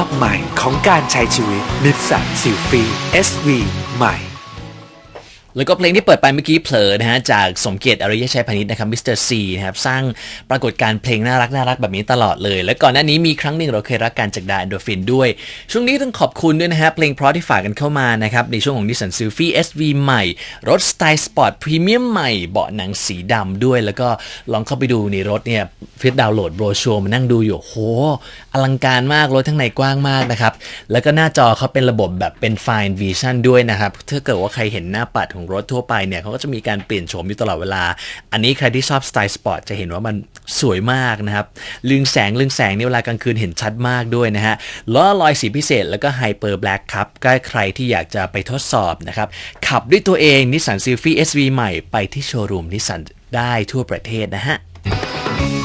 าพใหม่ของการใช้ชีวิตนิสสันซิลฟี SV ใหม่ แล้วก็เพลงที่เปิดไปเมื่อกี้เผลอนะฮะจากสมเกียรติอริยชัยพานิชนะครับมิสเตอร์ซีนะครับสร้างปรากฏการเพลงน่ารักน่ารักแบบนี้ตลอดเลย และก่อนหน้านี้มีครั้งหนึ่งเราเคยรักกันจากดาแอนโดฟินด้วย ช่วงนี้ต้องขอบคุณด้วยนะฮะเพลงเพราะที่ฝากกันเข้ามานะครับในช่วงของ Nissan s y l f i SV ใหม่ รถสไตล์สปอร์ตพรีเมียมใหม่เบาะหนังสีดำด้วย แล้วก็ลองเข้าไปดูในรถเนี่ยฟิตดาวน์โหลดโบรชัวร์มานั่งดูอยู่โหอลังการมากรถทั้งในกว้างมากนะครับแล้วก็หน้าจอเขาเป็นระบบแบบเป็น Fine Vision ด้วยนะครับถ้าเกิดว่าใครเห็นหน้าปัดของรถทั่วไปเนี่ยเขาก็จะมีการเปลี่ยนโฉมอยู่ตลอดเวลา อันนี้ใครที่ชอบสไตล์สปอร์ตจะเห็นว่ามันสวยมากนะครับลึงแสงลึงแสงในเวลากลางคืนเห็นชัดมากด้วยนะฮะล้อลอยสีพิเศษแล้วก็ไฮเปอร์แบล็กครับก็ใครที่อยากจะไปทดสอบนะครับขับด้วยตัวเองนิสสันซิลฟี่ SV ใหม่ไปที่โชว์รูมนิสสันได้ทั่วประเทศนะฮะ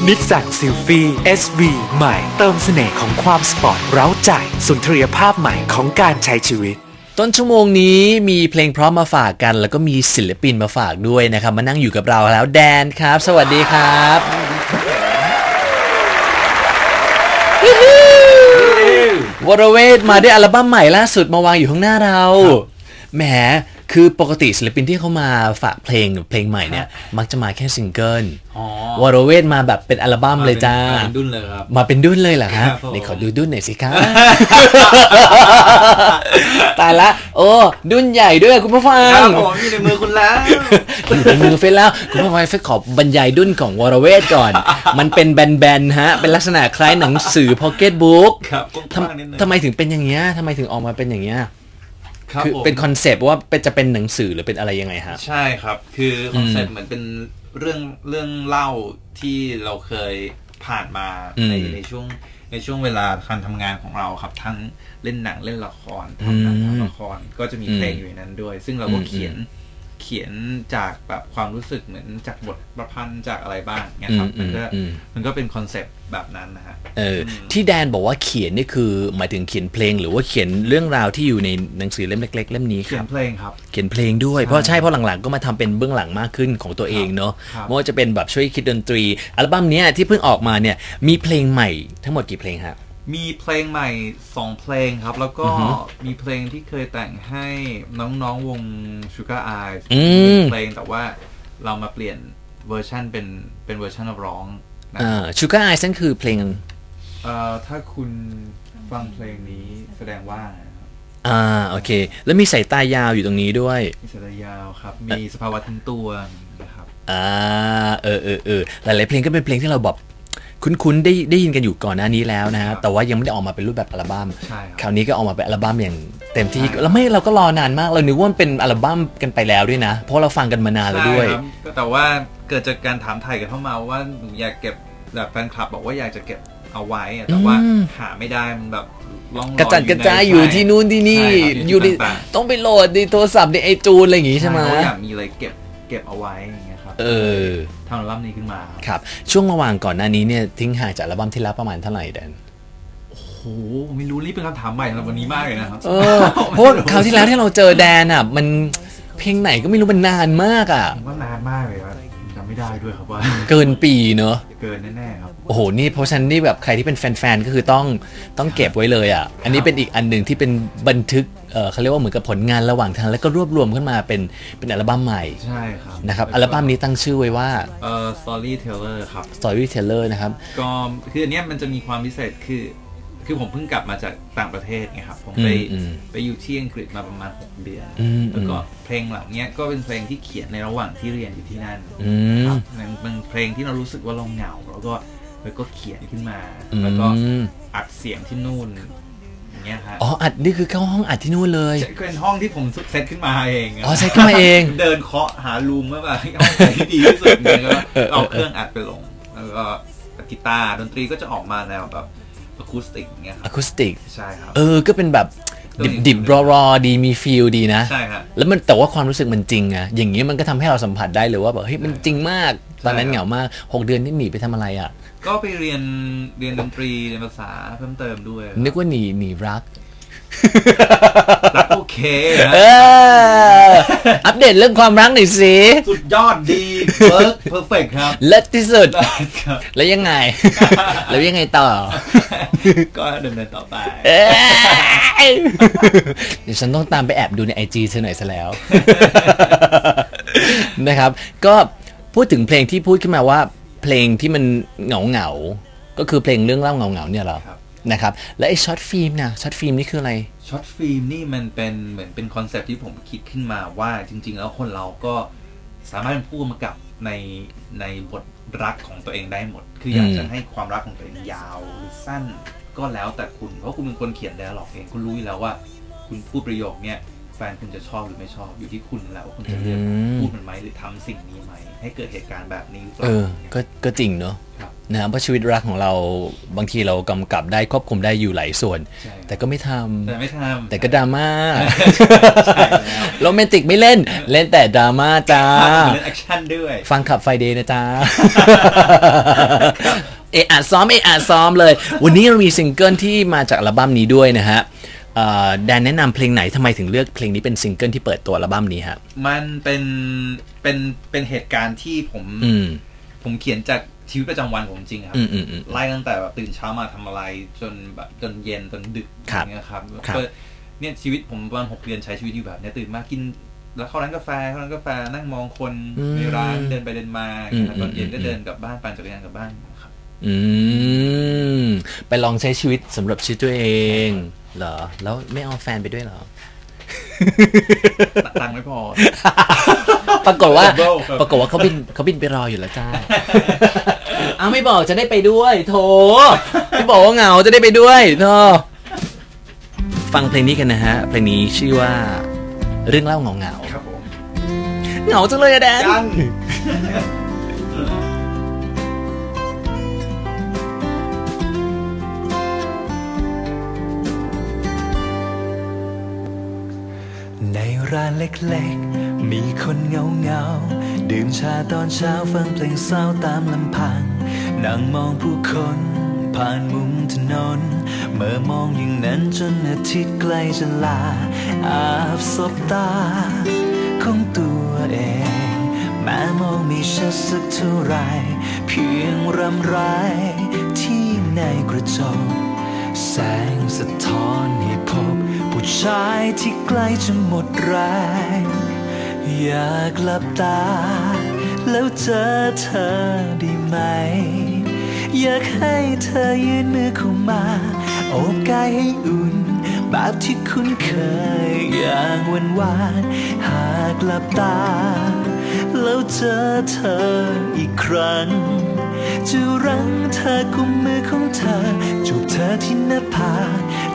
นิสสันซิลฟี SV ใหม่ เติมเสน่ห์ของความสปอร์ตเร้าใจสุนทรียภาพใหม่ของการใช้ชีวิต ต้นชั่วโมงนี้มีเพลงเพราะมาฝากกัน แล้วก็มีศิลปินมาฝากด้วยนะครับ มานั่งอยู่กับเราแล้วแดนครับ สวัสดีครับวรเวทมาด้วยอัลบั้มใหม่ล่าสุดมาวางอยู่ข้างหน้าเราแหม คือปกติศิลปินที่เขามาฝากเพลงเพลงใหม่เนี่ย มักจะมาแค่ซิงเกิลอ๋อ วรเวทมาแบบเป็นอัลบั้มเลยจ้ามเป็นดุนเลยครับ มาเป็นดุ้นเลยเหรอฮะครับผม นี่ขอดูดุ้นหน่อยสิครับ ตายละ โอ้ดุ้นใหญ่ด้วยคุณผู้ฟัครังบผมอยู่ในมือคุณแล้ว อยู่ในมือเฟซแล้ว คุณผู้ฟังเฟซขอบรรยายดุ้นของวรเวทก่อน มันเป็นแบนๆฮะ เป็นลักษณะคล้ายหนังสือพ็อกเก็ตบุ๊กครับกทว้างๆนิดนึงำทำไมถึงเป็นอย่างเงี้ยทำไมถึงออกมาเป็นอย่างเงี้ย ครับคือผม เป็นคอนเซปต์ว่าเป็นจะเป็นหนังสือหรือเป็นอะไรยังไงฮะ ใช่ครับ คือคอนเซ็ปต์เหมือนเป็นเรื่องเรื่องเล่าที่เราเคยผ่านมาอืมในในช่วงในช่วงเวลาการทำงานของเราครับ ทั้งเล่นหนังเล่นละครทำหนังอืมทำละครก็จะมีอืมเพลงอยู่ในนั้นด้วย ซึ่งเราก็อืม เขียน เขียนจากแบบความรู้สึกเหมือนจากบทประพันธ์จากอะไรบ้างเนี่ยครับอืมันมก็อืมมันก็เป็นคอนเซ็ปต์แบบนั้นนะฮะเอออมที่แดนบอกว่าเขียนนี่คือหมายถึงเขียนเพลง หรือว่าเขียนเรื่องราวที่อยู่ในหนังสือเล่มเล็ก ๆ เล่มนี้คเขียรันบเพลงครับเขียนเพลงด้วยเพราะใช่เพราะหลังๆก็มาทำเป็นเบื้องหลังมากขึ้นของตัวเองเนาะครับไม่ว่าจะเป็นแบบช่วยคิดดนตรีอัลบั้มเนี้ยที่เพิ่งออกมาเนี่ยมีเพลงใหม่ทั้งหมดกี่เพลงฮะ มีเพลงใหม่สองเพลงครับ แล้วก็อือฮึมีเพลงที่เคยแต่งให้น้องๆวง Sugar Eyes อืมเพลงแต่ว่าเรามาเปลี่ยนเวอร์ชันเป็นเป็นเวอร์ชันนักร้องนะอ่าชูการ์ไอซ์นั่นคือเพลงเอ่อถ้าคุณฟังเพลงนี้แสดงว่านะครับอ่าโอเค แล้วมีสายตายาวอยู่ตรงนี้ด้วย มีสายยาวครับ มีสภาวะทิ้งตัวนะครับอ่าเออเออเออหลายๆเพลงก็เป็นเพลงที่เราแบบ คุ้นๆได้ได้ยินกันอยู่ก่อนหน้านี้แล้วนะฮะแต่ว่ายังไม่ได้ออกมาเป็นรูปแบบอัลบั้มใช่ครับคราวนี้ก็ออกมาเป็นอัลบั้มอย่างเต็มที่ใช่ แล้วไม่เราก็รอนานมากเรานึกว่ามันเป็นอัลบั้มกันไปแล้วด้วยนะ เพราะเราฟังกันมานานแล้วด้วย ใช่ครับแต่ว่าเกิดจากการถามไทยกันเข้ามาว่าหนูอยากเก็บแบบแฟนคลับบอกว่าอยากจะเก็บเอาไว้อะแต่ว่าอืม หาไม่ได้มันแบบล่องลอยกระจัดกระจายอยู่ที่นู่นที่นี่ ใช่ครับอยู่ในต่างต้องไปโหลดในโทรศัพท์ในไอจูนอะไรอย่างงี้ๆใช่ไหม เขาอยากมีอะไรเก็บเก็บเอาไว้อย่างเงี้ยครับ เออทำ อัลบั้มนี้ขึ้นมาครับครับ ช่วงระหว่างก่อนหน้านี้เนี่ยทิ้งห่างจากอัลบั้มที่แล้วประมาณเท่าไหร่แดนโอ้โหไม่รู้รีบเป็นคำถามใหม่สำหรับวันนี้มากเลยนะครับเออเพราะว่าคราวที่แล้วที่เราเจอแดนอะมันเพลงไหนก็ไม่รู้มันนานมากอะผมว่านานมากเลยครับจำไม่ได้ด้วยครับว่า เกินปีเนอะเกินแน่ๆครับโอ้โหนี่เพราะฉะนันนี่แบบใครที่เป็นแฟนๆก็คือต้องต้องเก็บไว้เลยอะ อันนี้เป็นอีกอันหนึ่งที่เป็นบันทึก เออเขาเรียกว่าเหมือนกับผลงานระหว่างทางแล้วก็รวบรวมขึ้นมาเป็นเป็นอัลบั้มใหม่ใช่ครับนะครับอัลบั้มนี้ตั้งชื่อไว้ว่าเอ่อ storyteller ครับ Storyteller นะครับก็คืออันเนี้ยมันจะมีความพิเศษคือ คือผมเพิ่งกลับมาจากต่างประเทศไงครับผมไปอืมอืมไปอยู่ที่อังกฤษมาประมาณ 6 เดือนอืมแล้วก็เพลงเหล่าเนี้ยก็เป็นเพลงที่เขียนในระหว่างที่เรียนอยู่ที่นั่นอืมครับมันเป็นเพลงที่เรารู้สึกว่าเราเหงาแล้วก็แล้วก็เขียนขึ้นมาอืมแล้วก็อัดเสียงที่นู่นอย่าง เงี้ยฮะอ๋ออัดนี่คือเข้าห้องอัดที่นู่นเลยเป็นห้องที่ผมเซตขึ้นมาเองอ๋อเซตขึ้นมาเอง เดินเคาะหารูมว่าแบบห้องไหนที่ดีที่สุดเนี่ยก็เอาเครื่องอัดไปลง แล้วก็กีตาร์ดนตรีก็จะออกมาแนวแบบอะคูสติกอย่างเงี้ยคอะรับคูสติกใช่ครับเออก็เป็นแบบดิบดิบรอรอๆดีมีฟีลดีนะ ใช่ครับแล้วมันแต่ว่าความรู้สึกมันจริงอะอย่างนี้มันก็ทำให้เราสัมผัสได้เลยว่าแบบเฮ้ยมันจริงมาก ตอนนั้นใช่เหงามาก6เดือนนี่หนีไปทำอะไรอะก็ไปเรียนเรียนดนตรีเรียนภาษาเพิ่มเติมด้วย นึกว่าหนีหนีรักรักโอเคนะเอออัปเดตเรื่องความรักหน่อยสิ สุดยอดดีเวิร์กเพอร์เฟกครับ เลิศที่สุดครับแล้วยังไง แล้วยังไงต่อ ก็ดำเนินต่อไปเอ้ยเดี๋ยวฉันต้องตามไปแอบดูในไอจีเธอหน่อยซะแล้ว นะครับ ก็ พูดถึงเพลงที่พูดขึ้นมาว่า เพลงที่มันเหงาเหงาๆก็คือเพลงเรื่องเล่าเหงาเหงาๆเนี่ยเหรอครับ นะครับ และไอช็อตฟิล์มนะช็อตฟิล์มนี่คืออะไร ช็อตฟิล์มนี่มันเป็นเหมือนเป็นคอนเซปต์ที่ผมคิดขึ้นมาว่าจริง ๆ แล้วคนเราก็สามารถเป็นผู้กำกับในในบทรักของตัวเองได้หมด คืออยากจะอืมให้ความรักของตัวเองยาวหรือสั้นก็แล้วแต่คุณ เพราะคุณเป็นคนเขียนไดอะล็อกเองคุณรู้อยู่แล้วว่า คุณพูดประโยคเนี้ย แฟนคุณจะชอบหรือไม่ชอบอยู่ที่คุณแล้วว่าคุณจะเลือกพูดมันไหมหรือทำสิ่งนี้ไหมให้เกิดเหตุการณ์แบบนี้หรือเปเอล่าอก็ก็จริงเนอะครับนะครับเพราะชีวิตรักของเราบางทีเรากำกับได้ควบคุมได้อยู่หลายส่วนใช่แต่ก็ไม่ทำแต่ไม่ทำแต่ก็ดราม่าใช่แล้วโรแมนติกไม่เล่นเล่นแต่ดราม่าจ้าเล่นแอคชั่นด้วย ฟังขับไฟเดย์นะจ๊ะเอะอะซ้อมเอะอะซ้อมเลย วันนี้เรามีซิงเกิลที่มาจากอัลบั้มนี้ด้วยนะฮะเอ่อ แดนแนะนำเพลงไหนทำไมถึงเลือกเพลงนี้เป็นซิงเกิลที่เปิดตัวอัลบั้มนี้ฮะ มันเป็นเป็นเป็นเหตุการณ์ที่ผมอืมผมเขียนจากชีวิตประจำวันผมจริงครับอืมอืมอืมไล่ตั้งแต่แบบตื่นเช้ามาทำอะไรจนแบบจนเย็นจนดึกครับอย่างเงี้ยครับครับก็เนี่ยชีวิตผมประมาณหกเดือนใช้ชีวิตอยู่แบบเนี้ยตื่นมากินแล้วเข้าร้านกาแฟเข้าร้านกาแฟนั่งมองคนในร้านเดินไปเดินมาแล้วตอนเย็นก็เดินกลับบ้านปั่นจักรยานกลับบ้านครับ อืมไปลองใช้ชีวิตสำหรับชีวิตตัวเอง เหรอ แล้วไม่เอาแฟนไปด้วยเหรอ ตังค์ไม่พอ ปรากฏว่า Double ครับปรากฏว่าเขาบินเขาบินไปรออยู่แล้วจ้า เอาไม่บอกจะได้ไปด้วย โถไม่บอกว่าเหงาจะได้ไปด้วยโถฟังเพลงนี้กันนะฮะ เพลงนี้ชื่อว่า เรื่องเล่าเหงาเหงาครับผมเหงาจังเลยอะแดน ร้านเล็กๆ มีคนเงาเงาดื่มชาตอนเช้าฟังเพลงเศร้าตามลำพัง นั่งมองผู้คน ผ่านมุมถนน เมื่อมองอย่างนั้นจนอาทิตย์ใกล้จะลา อาบสบตา ของตัวเอง แม้มองไม่ชัดสักเท่าไร เพียงรำไรที่ในกระจกแสงสะท้อนให้พบ ชายที่ใกล้จะหมดแรงอยากหลับตา แล้วเจอเธอได้ไหม อยากให้เธอยื่นมือเข้ามาโอบกายให้อุ่นแบบที่คุ้นเคยอย่างวันวานหากหลับตา แล้วเจอเธออีกครั้งจะรั้งเธอกุมมือของเธอจูบเธอที่น้า พา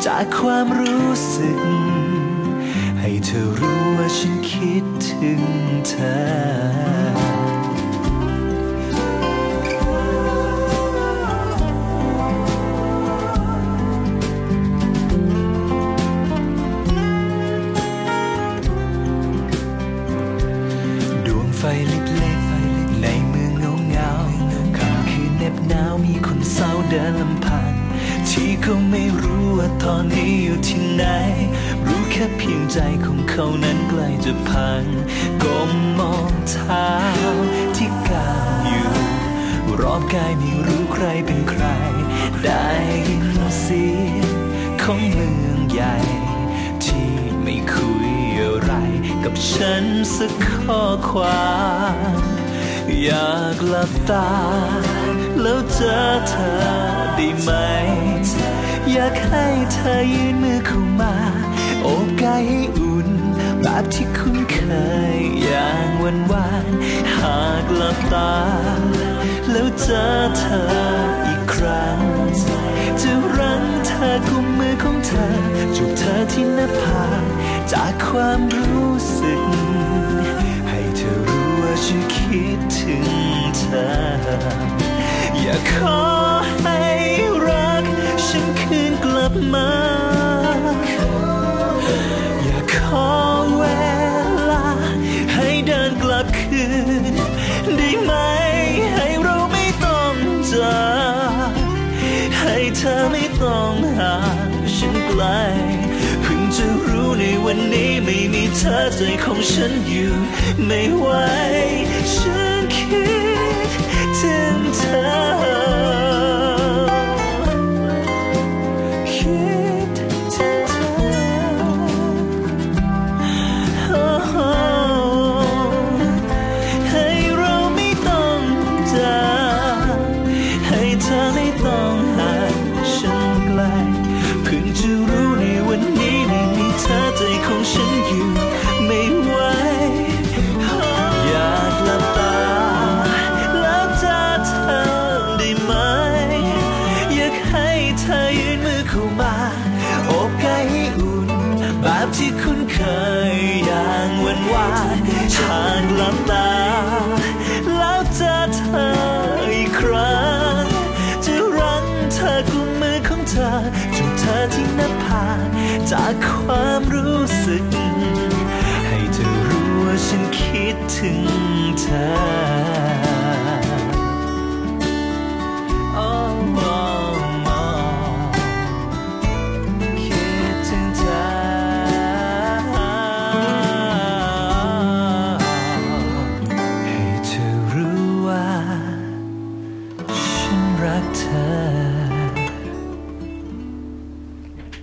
จากความรู้สึก ให้เธอรู้ว่าฉันคิดถึงเธอ อบกายไม่รู้ใครเป็นใคร ได้ยินเสียงของเมืองใหญ่ ที่ไม่คุยอะไร กับฉันสักข้อความอยากหลับตา แล้วเจอเธอได้ไหม อยากให้เธอยืนมือเข้ามาโอบกายให้อุ่นแบบที่คุ้นเคยอย่างวันวานๆหากหลับตา แล้วเจอเธออีกครั้ง จะรั้งเธอกุมมือของเธอจูบเธอที่หน้าผากจากความรู้สึก ให้เธอรู้ว่าฉันคิดถึงเธอ อยากขอให้รัก ฉันคืนกลับมา อยากขอเวลา ให้เดินกลับคืนได้ไหม ลเพิ่งจะรู้ในวันนี้ไม่มีเธอใจของฉันอยู่ไม่ไหวฉันคิดถึงเธอ จากความรู้สึก ให้เธอรู้ว่าฉันคิดถึงเธอโอ้โอ้โอ้คิดถึงเธอให้เธอรู้ว่าฉันรักเธอ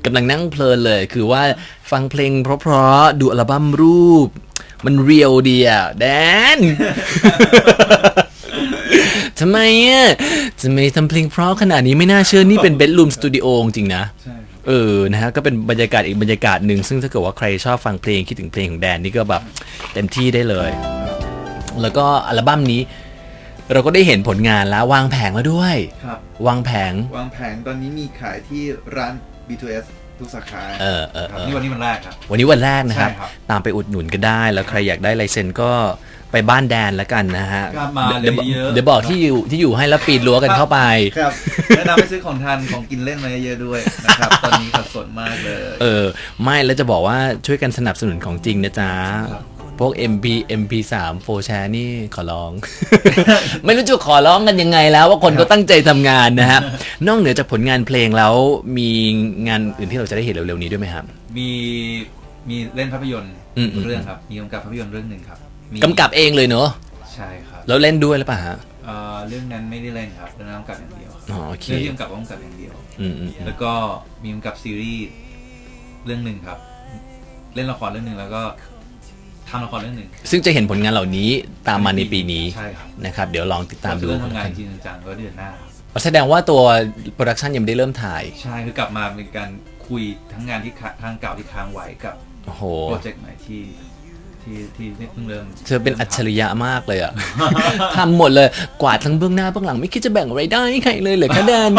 กำลังนั่งเพลินเลย คือว่าฟังเพลงเพราะๆดูอัลบั้มรูป มันเรียวดีอะแดน ทำไมอะทำไมทำเพลงเพราะขนาดนี้ไม่น่าเชื่อ นี่เป็นเบด o ูมสตูดิโอจริงๆนะ ใช่ครับเออ นะฮะ ก็เป็นบรรยากาศอีกบรรยากาศหนึ่ง ซึ่งถ้าเกิดว่าใครชอบฟังเพลงคิดถึงเพลงของแดนนี่ก็แบบเต็มที่ได้เลย แล้วก็อัลบั้มนี้ เราก็ได้เห็นผลงานแล้ววางแผงแล้วด้วย ครับ วางแผง วางแผงตอนนี้มีขายที่ร้าน B2S ทุกสาขาเออเออครัเอบอนี่วันนี้วันแรกครับ วันนี้วันแรกนะครับ ใช่ครับตามไปอุดหนุนก็ได้ แล้วใครอยากได้ลายเซ็นก็ไปบ้านแดนแล้วกันนะฮะครับมาเดี๋ยวเลยเยอะเดี๋ยวบอกที่อยู่ที่อยู่ให้แล้วปีนรั้วกันเข้าไป ครับ แนะนำให้ซื้อของทานของกินเล่นมาเยอะๆด้วยนะครับ ตอนนี้ขัดสนมากเลย เออ ไม่แล้วจะบอกว่าช่วยกันสนับสนุนของจริงนะจ๊ะ ครับ พวก MP MP3 โฟแชร์นี่ขอร้อง ไม่รู้จะขอร้องกันยังไงแล้วว่าคนก็ตั้งใจทำงานนะฮะ นอกเหนือจากผลงานเพลงแล้วมีงานอื่นที่เราจะได้เห็นเร็วๆนี้ด้วยไหมครับ มีมีเล่นภาพยนตร์อืมเรื่องครับ มีกำกับภาพยนตร์เรื่องหนึ่งครับมีกำกับเองเลยเนอะใช่ครับแล้วเล่นด้วยหรือเปล่าฮะ เอ่อเรื่องนั้นไม่ได้เล่นครับเรื่องนั้นกำกับอย่างเดียวครับอ๋อโอเค เรื่องที่กำกับก็กำกับอย่างเดียวอืมอืมแล้วก็มีกำกับซีรีส์เรื่องหนึ่งครับ เล่นละครเรื่องหนึ่งแล้วก็ ทำละครเรื่องหนึ่งซึ่งจะเห็นผลงานเหล่านี้ตามมาในปีนี้ใช่ครับนะครับ เดี๋ยวลองติดตามดูเริ่มทำงานจริงจังก็เดือนหน้าครับแสดงว่าตัวโปรดักชันยังไม่ได้เริ่มถ่าย ใช่คือกลับมาเป็นการคุยทั้งงานที่ค้าทางเก่าที่ค้างไว้กับโอ้โห โปรเจกต์ใหม่ที่ที่ที่เพิ่งเริ่มเธอเป็นอัจฉริยะมากเลยอะ ทำหมดเลย กวาดทั้งเบื้องหน้าเบื้องหลังไม่คิดจะแบ่งอะไรได้ให้ใครเลยเหลือแค่แดน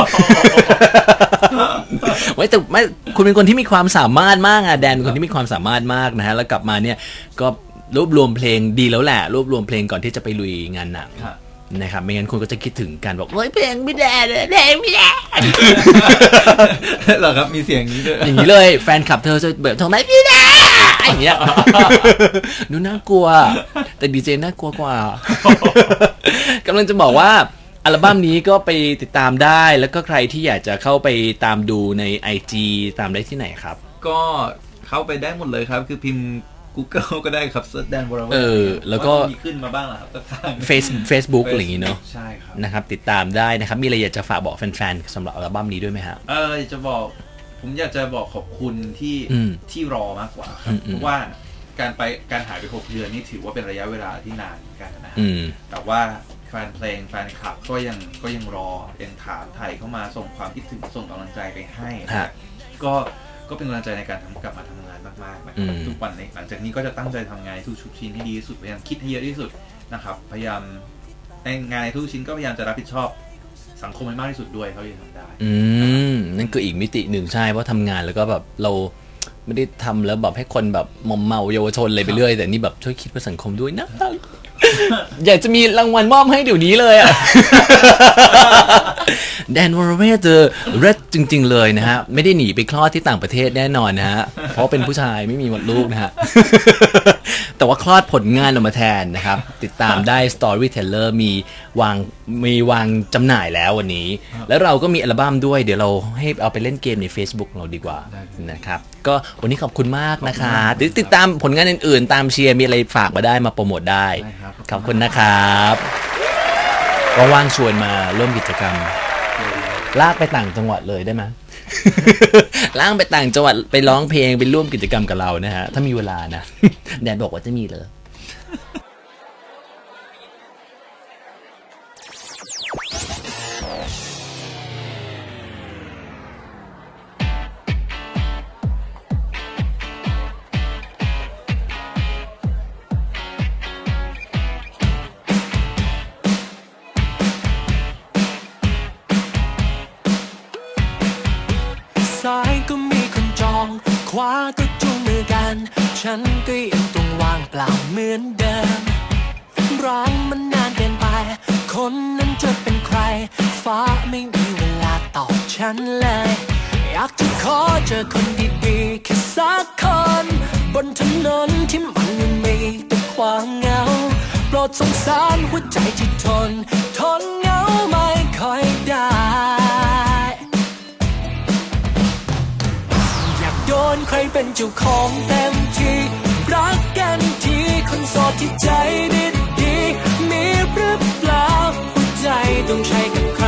ไว้แต่ไม่คุณเป็นคนที่มีความสามารถมากอะแดนเป็นคนที่มีความสามารถมากนะฮะแล้วกลับมาเนี่ยก็รวบรวมเพลงดีแล้วแหละ รวบรวมเพลงก่อนที่จะไปลุยงานหนังครับ นะครับไม่งั้นคุณก็จะคิดถึงกันบอกเฮ้ยเพลงไม่แดนเลยเพลงไม่แดน เหรอครับมีเสียงนี้ด้วย อย่างนี้เลยแฟนคลับเธอจะแบบทำไมพี่แดนอย่างเงี้ยดูน่ากลัว แต่ดีเจน่ากลัวกว่ากำลังจะบอกว่า อัลบั้มนี้ก็ไปติดตามได้ แล้วก็ใครที่อยากจะเข้าไปตามดูใน IG ตามได้ที่ไหนครับ ก็เข้าไปได้หมดเลยครับ คือพิมพ์ Google ก็ได้ครับเซิร์ชแดนวรเวทเออแล้วก็ มีขึ้นมาบ้างแหละครับก็ทาง Face Facebook อะไรอย่างงี้เนาะใช่ครับ นะครับ ติดตามได้นะครับ มีอะไรอยากจะฝากบอกแฟนๆสำหรับอัลบั้มนี้ด้วยไหมฮะ เอออยากจะบอกผมอยากจะบอกขอบคุณที่อืมที่รอมากกว่าครับอืมอืม เพราะว่าการไปการหายไปหกเดือนนี่ถือว่าเป็นระยะเวลาที่นานเหมือนกันนะฮะอืม แต่ว่า แฟนเพลงแฟนคลับก็ยังก็ยังรอยังถามไทยเข้ามาส่งความคิดถึงส่งกำลังใจไปให้นะฮะก็ก็เป็นกำลังใจในการทำกลับมาทำงานมากๆนะครับอืมทุกวันนี้หลังจากนี้ก็จะตั้งใจทำงานทุกชุกชิ้นที่ดีที่สุดพยายามคิดให้เยอะที่สุดนะครับ พยายามในงานทุกชิ้นก็พยายามจะรับผิดชอบสังคมให้มากที่สุดด้วยเท่าที่จะทำได้ อืมนั่นก็อีกมิติหนึ่งใช่เพราะทำงานแล้วก็แบบเราไม่ได้ทำแล้วแบบให้คนแบบมอมเมาเยาวชนอะไรไปเรื่อยแต่นี่แบบช่วยคิดเพื่อสังคมด้วยนะ อยากจะมีรางวัลมอบให้เดี๋ยวนี้เลยอะ แดนวอร์เวเจอเรดจริง ๆ เลยนะฮะ ไม่ได้หนีไปคลอดที่ต่างประเทศแน่นอนนะฮะ เพราะเป็นผู้ชายไม่มีมดลูกนะฮะ แต่ว่าคลอดผลงานออกมาแทนนะครับ ติดตามได้ Storyteller มีวางมีวางจำหน่ายแล้ววันนี้ แล้วเราก็มีอัลบั้มด้วยเดี๋ยวเราให้เอาไปเล่นเกมใน Facebook ของเราดีกว่าได้ครับนะครับ ก็วันนี้ขอบคุณมากนะคะติดติดตามผลงานอื่นๆ ตามเชียร์มีอะไรฝากมาได้มาโปรโมทได้ได้ครับขอบคุณนะครับว่างๆชวนมาร่วมกิจกรรม ลากไปต่างจังหวัดเลยได้ไหม ลางไปต่างจังหวัดไปร้องเพลงไปร่วมกิจกรรมกับเรานะฮะ ถ้ามีเวลานะ แดนบอกว่าจะมีเลย ฉันก็ยังต้องวางเปล่าเหมือนเดิมร้องมันนานเกินไป คนนั้นจะเป็นใคร ฟ้าไม่มีเวลาตอบฉันเลย อยากจะขอเจอคนดีๆแค่สักคน บนถนนที่มันยังมีแต่ความเหงาโปรดสงสารหัวใจที่ทน ทนเหงาไม่ค่อยได้ นใครเป็นเจ้าของเต็มที่ รักกันทีคนโสดที่ใจดีดีมีหรือเปล่าหัวใจต้องใช้กับใคร